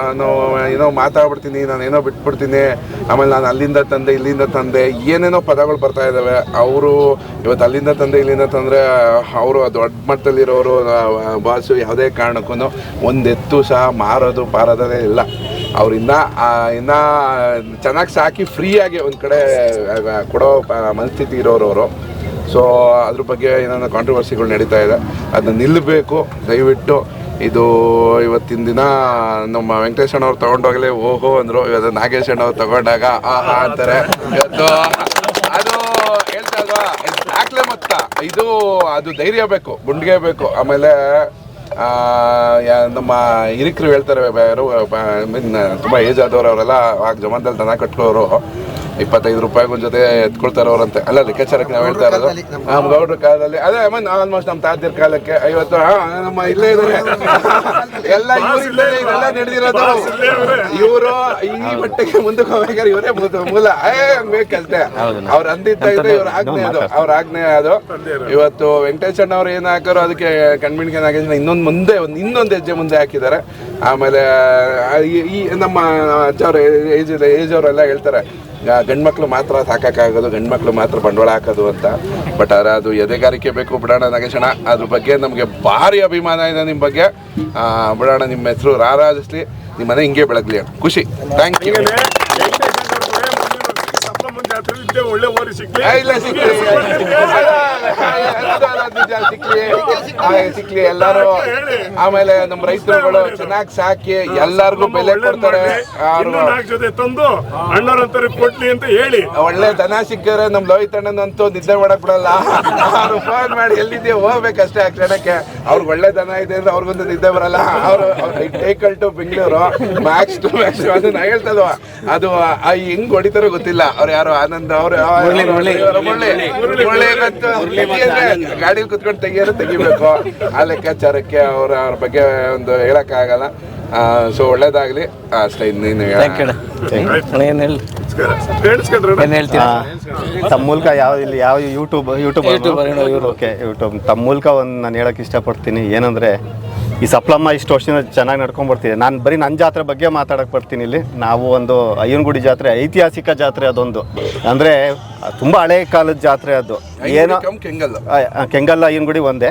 ನಾನು, ಏನೋ ಮಾತಾಡ್ಬಿಡ್ತೀನಿ, ನಾನು ಏನೋ ಬಿಟ್ಬಿಡ್ತೀನಿ. ಆಮೇಲೆ ನಾನು ಅಲ್ಲಿಂದ ತಂದೆ, ಇಲ್ಲಿಂದ ತಂದೆ, ಏನೇನೋ ಪದಗಳು ಬರ್ತಾ ಇದ್ದಾವೆ ಅವರು ಇವತ್ತು ಅಲ್ಲಿಂದ ತಂದೆ, ಇಲ್ಲಿಂದ ತಂದರೆ, ಅವರು ದೊಡ್ಡ ಮಟ್ಟದಲ್ಲಿರೋರು ಬಾಸು ಯಾವುದೇ ಕಾರಣಕ್ಕೂ ಒಂದೆತ್ತು ಸಹ ಮಾರೋದು ಪಾರೋದೇ ಇಲ್ಲ. ಅವರಿಂದ ಇನ್ನ ಚೆನ್ನಾಗಿ ಸಾಕಿ ಫ್ರೀಯಾಗಿ ಒಂದು ಕಡೆ ಕೊಡೋ ಮನಸ್ಥಿತಿ ಇರೋರು ಅವರು. ಸೊ ಅದ್ರ ಬಗ್ಗೆ ಏನಾದ್ರು ಕಾಂಟ್ರವರ್ಸಿಗಳು ನಡೀತಾ ಇದೆ. ಅದನ್ನ ನಿಲ್ಲಬೇಕು ದಯವಿಟ್ಟು. ಇದು ಇವತ್ತಿನ ದಿನ ನಮ್ಮ ವೆಂಕಟೇಶ್ ಅಣ್ಣವ್ರು ತಗೊಂಡೋಗಲೇ, ಓಹೋ ಅಂದರು. ಇವತ್ತು ನಾಗೇಶ್ ಅಣ್ಣವ್ರು ತಗೊಂಡಾಗ, ಆಹಾ ಅಂತಾರೆ. ಇವತ್ತು ಅದು ಹೇಳ್ತಾ ಮೊತ್ತ. ಇದು ಅದು ಧೈರ್ಯ ಬೇಕು, ಗುಂಡಿಗೆ ಬೇಕು. ಆಮೇಲೆ ನಮ್ಮ ಹಿರಿಕರು ಹೇಳ್ತಾರೆ ಯಾರು ಮೀನ್, ತುಂಬ ಏಜ್ ಆದವ್ರು ಅವರೆಲ್ಲ ಆಗ ಜಮಾನದಲ್ಲಿ ದನ ಕಟ್ಕೊಳ್ಳೋರು ಇಪ್ಪತ್ತೈದು ರೂಪಾಯಿಗೆ ಒಂದು ಜೊತೆ ಎತ್ಕೊಳ್ತಾರ ಅವ್ರಂತೆ. ಅಲ್ಲ ಲೆಕ್ಕಾಚಾರಕ್ಕೆ ನಾವು ಹೇಳ್ತಾ ಇರೋದು. ನಮ್ಮ ಗೌಡ್ರ ಕಾಲದಲ್ಲಿ. ಅದೇ ಮನ್ ಆಲ್ಮೋಸ್ಟ್ ನಮ್ಮ ತಾತಿರ ಕಾಲಕ್ಕೆ ಐವತ್ತು ನಮ್ಮ ಇಲ್ಲೇ ಇದ್ದಾರೆ ಎಲ್ಲ ಇವ್ರು ಇಲ್ಲೇ ಇದೆಲ್ಲ ನಡೆದಿರೋದು. ಇವರು ಈ ಮಟ್ಟಿಗೆ ಮುಂದಕ್ಕೆ ಹೋಗ್ಬೇಕಾದ್ರೆ ಇವರೇ ಮೂಲ- ಬೇಕಂತೆ ಅವ್ರ ಅಂದಿದ್ದ ಇದ್ರೆ ಇವ್ರ ಆಜ್ಞೆ ಅದು. ಅವ್ರ ಆಜ್ಞೆ ಅದು. ಇವತ್ತು ವೆಂಕಟೇಶ್ ಅಣ್ಣ ಅವ್ರು ಏನ್ ಹಾಕಾರೋ ಅದಕ್ಕೆ ಕಣ್ಮಿಣ್ಕೆ ನಾಗೇಶ್ ಇನ್ನೊಂದು ಮುಂದೆ ಒಂದು ಇನ್ನೊಂದು ಹೆಜ್ಜೆ ಮುಂದೆ ಹಾಕಿದ್ದಾರೆ. ಆಮೇಲೆ ಈ- ನಮ್ಮ ಅಜ್ಜವ್ರ ಏಜ್ ಏಜ್ ಅವರೆಲ್ಲ ಹೇಳ್ತಾರೆ ಗಂಡ್ಮಕ್ಳು ಮಾತ್ರ ಸಾಕಾಗೋದು ಗಂಡ್ಮಕ್ಳು ಮಾತ್ರ ಬಂಡವಾಳ ಹಾಕೋದು ಅಂತ. ಬಟ್ ಆದರೆ ಅದು ಎದೆಗಾರಿಕೆ ಬೇಕು ಬಿಡೋಣ ನಾಗೇಶಣ್ಣ. ಅದ್ರ ಬಗ್ಗೆ ನಮಗೆ ಭಾರಿ ಅಭಿಮಾನ ಇದೆ ನಿಮ್ಮ ಬಗ್ಗೆ. ಬಿಡೋಣ ನಿಮ್ಮ ಹೆಸರು ರಾರಾಜಿಸ್ಲಿ ನಿಮ್ಮ ಮನೆ ಹಿಂಗೆ ಬೆಳಗ್ಲಿ. ಖುಷಿ. ಥ್ಯಾಂಕ್ ಯು ಸಪ್ತಮನ್ ಒಳ್ಳೆ ಓರಿ ಸಿಕ್ಕಿ ಇಲ್ಲ ಸಿಕ್ಲಿ ಸಿಕ್ಲಿ. ಸಿಕ್ಲಿ. ಎಲ್ಲರೂ. ಆಮೇಲೆ ನಮ್ಮ ರೈತರುಗಳು ಚೆನ್ನಾಗಿ ಸಾಕಿ ಎಲ್ಲಾರ್ಗು ಬೆಲೆ ಕೊಡ್ತಾರೆ. ನಾಲ್ಕು ಜೊತೆ ತಂದು ಅಣ್ಣರಂತಾರೆ ಕೊಟ್ಲಿ ಅಂತ ಹೇಳಿ. ಒಳ್ಳೆ ದನ ಸಿಕ್ಕರೆ ನಮ್ ಲೋಹಿತ್ ಅಣ್ಣನಂತೂ ನಿದ್ದೆ ಮಾಡಕ್ ಬಿಡಲ್ಲ ಅವ್ರು ಫೋನ್ ಮಾಡಿ ಎಲ್ಲಿದ್ದೀವಿ ಹೋಗ್ಬೇಕಷ್ಟೇ ಆ ಕ್ಷಣಕ್ಕೆ. ಅವ್ರಿಗೆ ಒಳ್ಳೆ ದನ ಇದೆ ಅಂದ್ರೆ ಅವ್ರಿಗೊಂದು ನಿದ್ದೆ ಬರಲ್ಲ. ಅವರು Tekal to Bengaluru max to max ಅದು ನಾ ಅದು ಹೆಂಗ್ ಹೊಡಿತಾರೋ ಗೊತ್ತಿಲ್ಲ. ಅವ್ರು ಯಾರು ಆನಂದ್ ಗಾಡಿ ಕುತ್ಕೊಂಡು ತೆಗಿಯೋರು ತೆಗಿಬೇಕು. ಆ ಲೆಕ್ಕಾಚಾರಕ್ಕೆ ಅವ್ರ ಅವ್ರ ಬಗ್ಗೆ ಒಂದು ಹೇಳಕ್ಕಾಗಲ್ಲ. ಸೊ ಒಳ್ಳೇದಾಗ್ಲಿ. ಅಷ್ಟೇ ಇನ್ನೇನು ತಮ್ಮ ಮೂಲಕ ಯಾವ ಇಲ್ಲಿ ಯಾವ ಯೂಟ್ಯೂಬ್ ಯೂಟ್ಯೂಬ್. ಓಕೆ ಯೂಟ್ಯೂಬ್ ತಮ್ಮ ಮೂಲಕ ಒಂದು ನಾನು ಹೇಳಕ್ ಇಷ್ಟಪಡ್ತೀನಿ. ಏನಂದರೆ ಈ ಸಪ್ಲಮ್ಮ ಇಷ್ಟು ವರ್ಷದಿಂದ ಚೆನ್ನಾಗಿ ನಡ್ಕೊಂಡು ಬರ್ತಿದೆ. ನಾನು ಬರೀ ನನ್ನ ಜಾತ್ರೆ ಬಗ್ಗೆ ಮಾತಾಡಕ್ಕೆ ಬರ್ತೀನಿ ಇಲ್ಲಿ. ನಾವು ಒಂದು ಅಯ್ಯನಗುಡಿ ಜಾತ್ರೆ ಐತಿಹಾಸಿಕ ಜಾತ್ರೆ ಅದೊಂದು. ಅಂದರೆ ತುಂಬ ಹಳೆ ಕಾಲದ ಜಾತ್ರೆ ಅದು. ಏನೋ ಕೆಂಗಲ್ಲ. ಕೆಂಗಲ್ ಆ, ಆ, ಕೆಂಗಲ್ ಅಯ್ಯನಗುಡಿ ಒಂದೇ.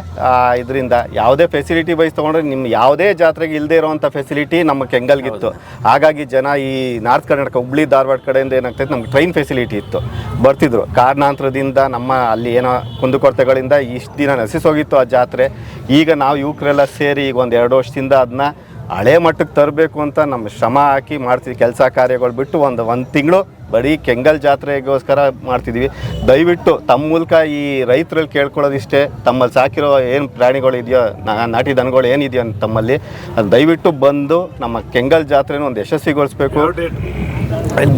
ಇದರಿಂದ ಯಾವುದೇ ಫೆಸಿಲಿಟಿ ವೈಸ್ ತೊಗೊಂಡ್ರೆ ನಿಮ್ಮ ಯಾವುದೇ ಜಾತ್ರೆಗೆ ಇಲ್ಲದೆ ಇರೋವಂಥ ಫೆಸಿಲಿಟಿ ನಮ್ಮ ಕೆಂಗಲ್ಗಿತ್ತು. ಹಾಗಾಗಿ ಜನ ಈ ನಾರ್ತ್ ಕರ್ನಾಟಕ ಹುಬ್ಳಿ ಧಾರವಾಡ ಕಡೆಯಿಂದ ಏನಾಗ್ತೈತೆ ನಮ್ಗೆ ಟ್ರೈನ್ ಫೆಸಿಲಿಟಿ ಇತ್ತು. ಬರ್ತಿದ್ರು. ಕಾರಣಾಂತರದಿಂದ ನಮ್ಮ ಅಲ್ಲಿ ಏನೋ ಕುಂದುಕೊರತೆಗಳಿಂದ ಇಷ್ಟು ದಿನ ನಶಿಸೋಗಿತ್ತು ಆ ಜಾತ್ರೆ. ಈಗ ನಾವು ಯುವಕರೆಲ್ಲ ಸೇರಿ ಈಗ ಒಂದು ಎರಡು ವರ್ಷದಿಂದ ಅದನ್ನ ಹಳೆ ಮಟ್ಟಕ್ಕೆ ತರಬೇಕು ಅಂತ ನಮ್ಮ ಶ್ರಮ ಹಾಕಿ ಮಾಡ್ತೀವಿ ಕೆಲಸ ಕಾರ್ಯಗಳು ಬಿಟ್ಟು ಒಂದು ಒಂದು ತಿಂಗಳು ಬರೀ ಕೆಂಗಲ್ ಜಾತ್ರೆಗೋಸ್ಕರ ಮಾಡ್ತಿದ್ದೀವಿ ದಯವಿಟ್ಟು ತಮ್ಮ ಮೂಲಕ ಈ ರೈತರಲ್ಲಿ ಕೇಳ್ಕೊಳ್ಳೋದಿಷ್ಟೇ ತಮ್ಮಲ್ಲಿ ಸಾಕಿರೋ ಏನು ಪ್ರಾಣಿಗಳು ಇದೆಯೋ ನಾ- ನಾಟಿ ದನಗಳು ಏನಿದೆಯೋ ತಮ್ಮಲ್ಲಿ ಅದು ದಯವಿಟ್ಟು ಬಂದು ನಮ್ಮ ಕೆಂಗಲ್ ಜಾತ್ರೆನ ಒಂದು ಯಶಸ್ವಿಗೊಳಿಸ್ಬೇಕು.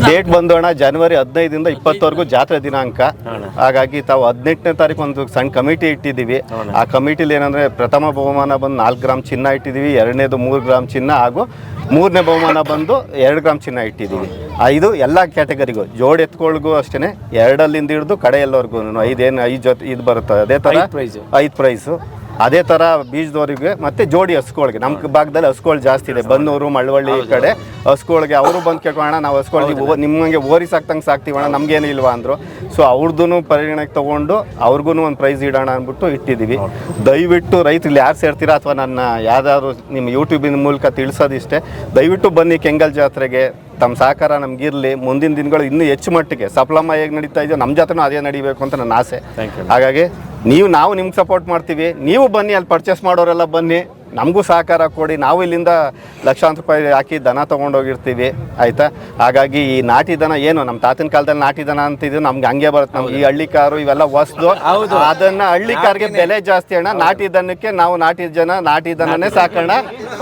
ಡೇಟ್? ಬಂದೋಣ ಜನವರಿ ಹದಿನೈದಿಂದ ಇಪ್ಪತ್ತವರೆಗೂ ಜಾತ್ರೆ ದಿನಾಂಕ. ಹಾಗಾಗಿ ತಾವು ಹದಿನೆಂಟನೇ ತಾರೀಕು ಒಂದು ಸಣ್ಣ ಕಮಿಟಿ ಇಟ್ಟಿದ್ದೀವಿ. ಆ ಕಮಿಟಿಲಿ ಏನಂದ್ರೆ ಪ್ರಥಮ ಬಹುಮಾನ ಬಂದು ನಾಲ್ಕು ಗ್ರಾಮ್ ಚಿನ್ನ ಇಟ್ಟಿದ್ದೀವಿ ಎರಡನೇದು ಮೂರು ಗ್ರಾಮ್ ಚಿನ್ನ ಹಾಗೂ ಮೂರನೇ ಬಹುಮಾನ ಬಂದು ಎರಡು ಗ್ರಾಮ್ ಚಿನ್ನ ಇಟ್ಟಿದ್ದೀವಿ. ಇದು ಎಲ್ಲ ಕ್ಯಾಟಗರಿಗೂ ಜೋಡಿ ಎತ್ಕೊಳ್ಗೂ ಅಷ್ಟೇ ಎರಡಲ್ಲಿಂದ ಹಿಡಿದು ಕಡೆ ಎಲ್ಲವರೆಗೂ ಐದೇನು ಐದು ಜೊತೆ ಇದು ಬರುತ್ತೆ ಅದೇ ಥರ ಐದ್ prize. ಐದು ಪ್ರೈಸು ಅದೇ ಥರ ಬೀಜದವರಿಗೆ ಮತ್ತೆ ಜೋಡಿ ಹಸ್ಕೊಳ್ಗೆ. ನಮ್ಮ ಭಾಗದಲ್ಲಿ ಹಸ್ಕೊಳ್ ಜಾಸ್ತಿ ಇದೆ. ಬನ್ನೂರು ಮಳವಳ್ಳಿ ಈ ಕಡೆ ಹಸ್ಕೊಳ್ಗೆ ಅವರು ಬಂದು ಕೇಳ್ಕೋಣ ನಾವು ಹಸ್ಕೊಳ್ಗೆ ನಿಮ್ಮಂಗೆ ಓರಿ ಸಾಕ್ತಂಗೆ ಸಾಕ್ತೀವಣ್ಣ ನಮ್ಗೇನು ಇಲ್ವಾ ಅಂದರು. ಸೊ ಅವ್ರದ್ದು ಪರಿಗಣಕ್ಕೆ ತೊಗೊಂಡು ಅವ್ರಿಗೂ ಒಂದು ಪ್ರೈಸ್ ಇಡೋಣ ಅಂದ್ಬಿಟ್ಟು ಇಟ್ಟಿದ್ದೀವಿ ದಯವಿಟ್ಟು ರೈತರು ಯಾರು ಸೇರ್ತೀರಾ ಅಥವಾ ನನ್ನ ಯಾವ್ದಾದ್ರು ನಿಮ್ಮ ಯೂಟ್ಯೂಬಿನ ಮೂಲಕ ತಿಳಿಸೋದಿಷ್ಟೇ ದಯವಿಟ್ಟು ಬನ್ನಿ ಕೆಂಗಲ್ ಜಾತ್ರೆಗೆ. ತಮ್ಮ ಸಹಕಾರ ನಮಗಿರಲಿ ಮುಂದಿನ ದಿನಗಳು ಇನ್ನೂ ಹೆಚ್ಚು ಮಟ್ಟಿಗೆ. ಸಪ್ಲಮ್ಮ ಹೇಗೆ ನಡೀತಾ ಇದೆಯೋ ನಮ್ಮ ಜಾತ್ರೆನೂ ಅದೇ ನಡಿಬೇಕು ಅಂತ ನನ್ನ ಆಸೆ. ಹಾಗಾಗಿ ನೀವು ನಾವು ನಿಮ್ಗೆ ಸಪೋರ್ಟ್ ಮಾಡ್ತೀವಿ. ನೀವು ಬನ್ನಿ ಅಲ್ಲಿ ಪರ್ಚೇಸ್ ಮಾಡೋರೆಲ್ಲ ಬನ್ನಿ. ನಮಗೂ ಸಹಕಾರ ಕೊಡಿ. ನಾವು ಇಲ್ಲಿಂದ ಲಕ್ಷಾಂತರ ರೂಪಾಯಿ ಹಾಕಿ ದನ ತೊಗೊಂಡೋಗಿರ್ತೀವಿ ಆಯಿತಾ? ಹಾಗಾಗಿ ಈ ನಾಟಿ ದನ ಏನು ನಮ್ಮ ತಾತನ ಕಾಲದಲ್ಲಿ ನಾಟಿ ದನ ಅಂತಿದ್ರು ನಮ್ಗೆ ಹಂಗೆ ಬರುತ್ತೆ. ನಮ್ಗೆ ಈ ಹಳ್ಳಿ ಕಾರು ಇವೆಲ್ಲ ವಸ್ತು ಅದನ್ನು ಹಳ್ಳಿ ಕಾರ್ಗೆ ಬೆಲೆ ಜಾಸ್ತಿ ಅಣ್ಣ. ನಾಟಿ ದನಕ್ಕೆ ನಾವು ನಾಟಿ ಜನ ನಾಟಿ ದನನೇ ಸಾಕೋಣ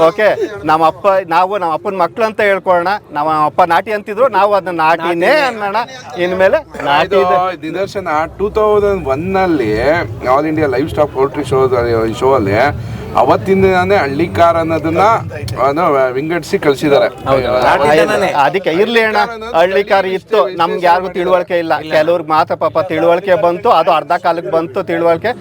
ಓಕೆ ನಮ್ಮ ಅಪ್ಪ ನಾವು ನಮ್ಮ ಅಪ್ಪನ ಮಕ್ಕಳು ಅಂತ ಹೇಳ್ಕೊಳ್ಳೋಣ. ನಮ್ಮ ಅಪ್ಪ ನಾಟಿ ಅಂತಿದ್ರು ನಾವು ಅದನ್ನ ನಾಟಿನೇ ಅನ್ನೋಣ. ಇನ್ಮೇಲೆ ನಾಟಿ ನಿದರ್ಶನ ಟೂ ತೌಸಂಡ್ ಒನ್ನಲ್ಲಿ all India livestock poultry show show ಅಲ್ಲಿ ಅವತ್ತಿಂದಾನೇ ಹಳ್ಳಿ ಕಾರ್ ಅನ್ನೋದನ್ನ ವಿಂಗಡಿಸಿ ಕಳ್ಸಿದ್ದಾರೆ. ಅದಕ್ಕೆ ಇರ್ಲಿ ಅಣ್ಣ. ಹಳ್ಳಿ ಕಾರ್ ಇತ್ತು. ನಮ್ಗೆ ಯಾರಿಗೂ ತಿಳುವಳಿಕೆ ಇಲ್ಲ. ಕೆಲವ್ರಿಗೆ ಮಾತ್ರ ಪಾಪ ತಿಳುವಳಿಕೆ ಬಂತು. ಅದು ಅರ್ಧ ಕಾಲಕ್ಕೆ ಬಂತು ತಿಳುವಳಿಕೆ.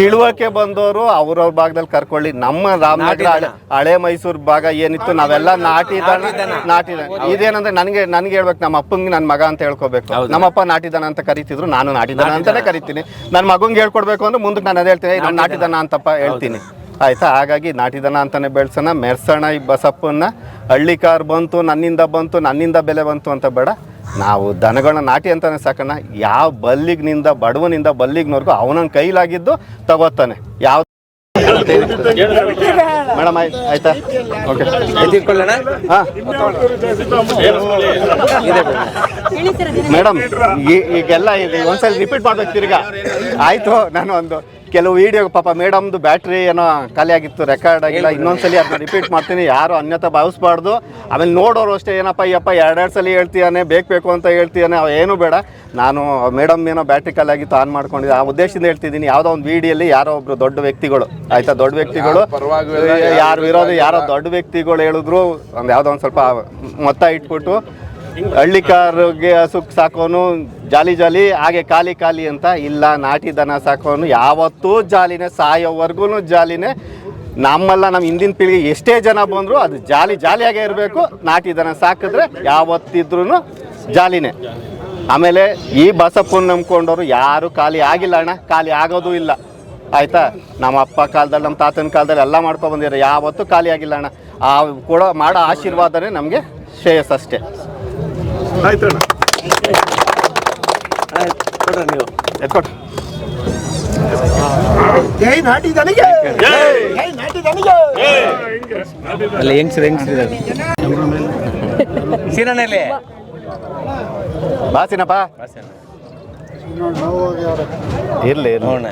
ತಿಳುವಳಿಕೆ ಬಂದವರು ಅವ್ರವ್ರ ಭಾಗದಲ್ಲಿ ಕರ್ಕೊಳ್ಳಿ. ನಮ್ಮ ರಾಮನಗರ ಹಳೆ ಮೈಸೂರು ಭಾಗ ಏನಿತ್ತು ನಾವೆಲ್ಲ ನಾಟಿ ನಾಟಿದಾನ ನಾಟಿ ಇದೇನಂದ್ರೆ ನನಗೆ ನನ್ಗೆ ಹೇಳ್ಬೇಕು ನಮ್ಮ ಅಪ್ಪಂಗೆ ನನ್ನ ಮಗ ಅಂತ ಹೇಳ್ಕೊಬೇಕು. ನಮ್ಮಪ್ಪ ನಾಟಿದಾನ ಅಂತ ಕರಿತಿದ್ರು. ನಾನು ನಾಟಿದಾನ ಅಂತಾನೆ ಕರಿತೀನಿ. ನನ್ನ ಮಗಂಗೆ ಹೇಳ್ಕೊಡ್ಬೇಕು ಅಂದ್ರೆ ಮುಂದಕ್ಕೆ ನಾನು ಅದೇ ಹೇಳ್ತೀನಿ ನಾನು ನಾಟಿದಾನ ಅಂತಪ್ಪ ಹೇಳ್ತೀನಿ. ಆಯ್ತಾ? ಹಾಗಾಗಿ ನಾಟಿ ದನ ಅಂತಾನೆ ಬೆಳ್ಸೋಣ. ಮೆರ್ಸೋಣ ಈ ಬಸಪ್ಪನ್ನ. ಹಳ್ಳಿ ಕಾರ್ ಬಂತು, ನನ್ನಿಂದ ಬಂತು, ನನ್ನಿಂದ ಬೆಲೆ ಬಂತು ಅಂತ ಬೇಡ. ನಾವು ದನಗಳನ್ನ ನಾಟಿ ಅಂತಾನೆ ಸಾಕೋಣ ಯಾವ ಬಲ್ಲಿಗ್ನಿಂದ, ಬಡವನಿಂದ ಬಲ್ಲಿಗ್ನವ್ರಿಗೂ ಅವನ ಕೈಲಾಗಿದ್ದು ತಗೋತಾನೆ. ಯಾವ ಮೇಡಮ್ ಆಯ್ತಾ? ಓಕೆ ಮೇಡಮ್ ಈಗೆಲ್ಲ ಒಂದ್ಸಲ ರಿಪೀಟ್ ಮಾಡ್ಬೇಕು ತಿರ್ಗಾ. ಆಯ್ತು, ನಾನು ಒಂದು ಕೆಲವು ವಿಡಿಯೋ ಪಾಪ ಮೇಡಮ್ದು ಬ್ಯಾಟ್ರಿ ಏನೋ ಖಾಲಿ ಆಗಿತ್ತು ರೆಕಾರ್ಡ್ ಆಗಿಲ್ಲ ಇನ್ನೊಂದ್ಸಲಿ ಅದನ್ನ ರಿಪೀಟ್ ಮಾಡ್ತೀನಿ. ಯಾರು ಅನ್ಯತ ಭಾವಿಸ್ಬಾರ್ದು. ಆಮೇಲೆ ನೋಡೋರು ಅಷ್ಟೇ ಏನಪ್ಪ ಅಯ್ಯಪ್ಪ ಎರಡೆರಡು ಸಲ ಹೇಳ್ತೀಯಾನೆ ಬೇಕು ಬೇಕು ಅಂತ ಹೇಳ್ತೀಯಾನೆ ಅವ ಏನು ಬೇಡ. ನಾನು ಮೇಡಮ್ ಏನೋ ಬ್ಯಾಟ್ರಿ ಖಾಲಿ ಆಗಿತ್ತು ಆನ್ ಮಾಡ್ಕೊಂಡಿದ್ದೆ. ಆ ಉದ್ದೇಶದಿಂದ ಹೇಳ್ತಿದ್ದೀನಿ ಯಾವುದೋ ಒಂದು ವಿಡಿಯೋಲಿ ಯಾರೋ ಒಬ್ರು ದೊಡ್ಡ ವ್ಯಕ್ತಿಗಳು ಆಯ್ತಾ? ದೊಡ್ಡ ವ್ಯಕ್ತಿಗಳು. ಯಾರು ಇರೋದು ಯಾರೋ ದೊಡ್ಡ ವ್ಯಕ್ತಿಗಳು ಹೇಳಿದ್ರು ಒಂದು ಯಾವುದೋ ಒಂದು ಸ್ವಲ್ಪ ಮೊತ್ತ ಇಟ್ಬಿಟ್ಟು ಹಳ್ಳಿ ಕಾರ್ಗೆ ಹಸುಕ್ ಸಾಕೋನು ಜಾಲಿ ಜಾಲಿ, ಹಾಗೆ ಖಾಲಿ ಖಾಲಿ ಅಂತ ಇಲ್ಲ. ನಾಟಿ ದನ ಸಾಕೋನು ಯಾವತ್ತೂ ಜಾಲಿನೇ ಸಾಯೋವರೆಗೂ ಜಾಲಿನೇ. ನಮ್ಮಲ್ಲ ನಮ್ಮ ಹಿಂದಿನ ಪೀಳಿಗೆ ಎಷ್ಟೇ ಜನ ಬಂದರೂ ಅದು ಜಾಲಿ ಜಾಲಿಯಾಗೇ ಇರಬೇಕು. ನಾಟಿ ದನ ಸಾಕಿದ್ರೆ ಯಾವತ್ತಿದ್ರೂ ಜಾಲಿನೇ. ಆಮೇಲೆ ಈ ಬಸಪ್ಪನ ನಂಬ್ಕೊಂಡವರು ಯಾರು ಖಾಲಿ ಆಗಿಲ್ಲ ಅಣ್ಣ. ಖಾಲಿ ಆಗೋದು ಇಲ್ಲ. ಆಯಿತಾ? ನಮ್ಮ ಅಪ್ಪ ಕಾಲದಲ್ಲಿ, ನಮ್ಮ ತಾತನ ಕಾಲದಲ್ಲಿ ಎಲ್ಲ ಮಾಡ್ಕೊಂಡು ಬಂದಿದ್ದಾರೆ. ಯಾವತ್ತೂ ಖಾಲಿ ಆಗಿಲ್ಲ ಅಣ್ಣ. ಆ ಕೂಡ ಮಾಡೋ ಆಶೀರ್ವಾದನೇ ನಮಗೆ ಶ್ರೇಯಸ್ ಅಷ್ಟೇ. ಆಯ್ತಣ್ಣ ಕೊಡ್ರಿ ನೀವು ಎತ್ಕೊಟ್ಟು ಜೈ ನಾಟಿ ದನಿಗೆ. ಜೈ ನಾಟಿ ದನಿಗೆ. ಅಲ್ಲ ಹೆಂಗ್ಸ್ರು ಹೆಂಗ್ಸ್ರು ಸೀನಣ್ಣಲ್ಲಿ. ಇರ್ಲಿ. ನೋಡೋಣ.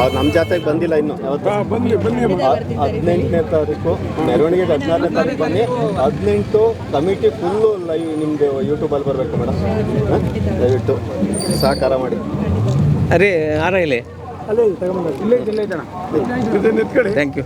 ಅವ್ರು ನಮ್ಮ ಜಾತ್ರೆಗೆ ಬಂದಿಲ್ಲ ಇನ್ನು. ಬನ್ನಿ ಬನ್ನಿ. ಹದಿನೆಂಟನೇ ತಾರೀಕು ಮೆರವಣಿಗೆಗೆ ಹದಿನಾರನೇ ತಾರೀಕು ಬನ್ನಿ. ಹದಿನೆಂಟು ಕಮಿಟಿ ಫುಲ್ಲು ಲೈವ್ ನಿಮ್ಮದು ಯೂಟ್ಯೂಬಲ್ಲಿ ಬರಬೇಕು ಮೇಡಮ್ ದಯವಿಟ್ಟು ಸಹಕಾರ ಮಾಡಿ. ಅರೇ ಆರ ಇಲ್ಲಿ? ಅಲ್ಲೇ ತಗೊಂಡು ಇಲ್ಲೇ ಇಲ್ಲೇ ಥ್ಯಾಂಕ್ ಯು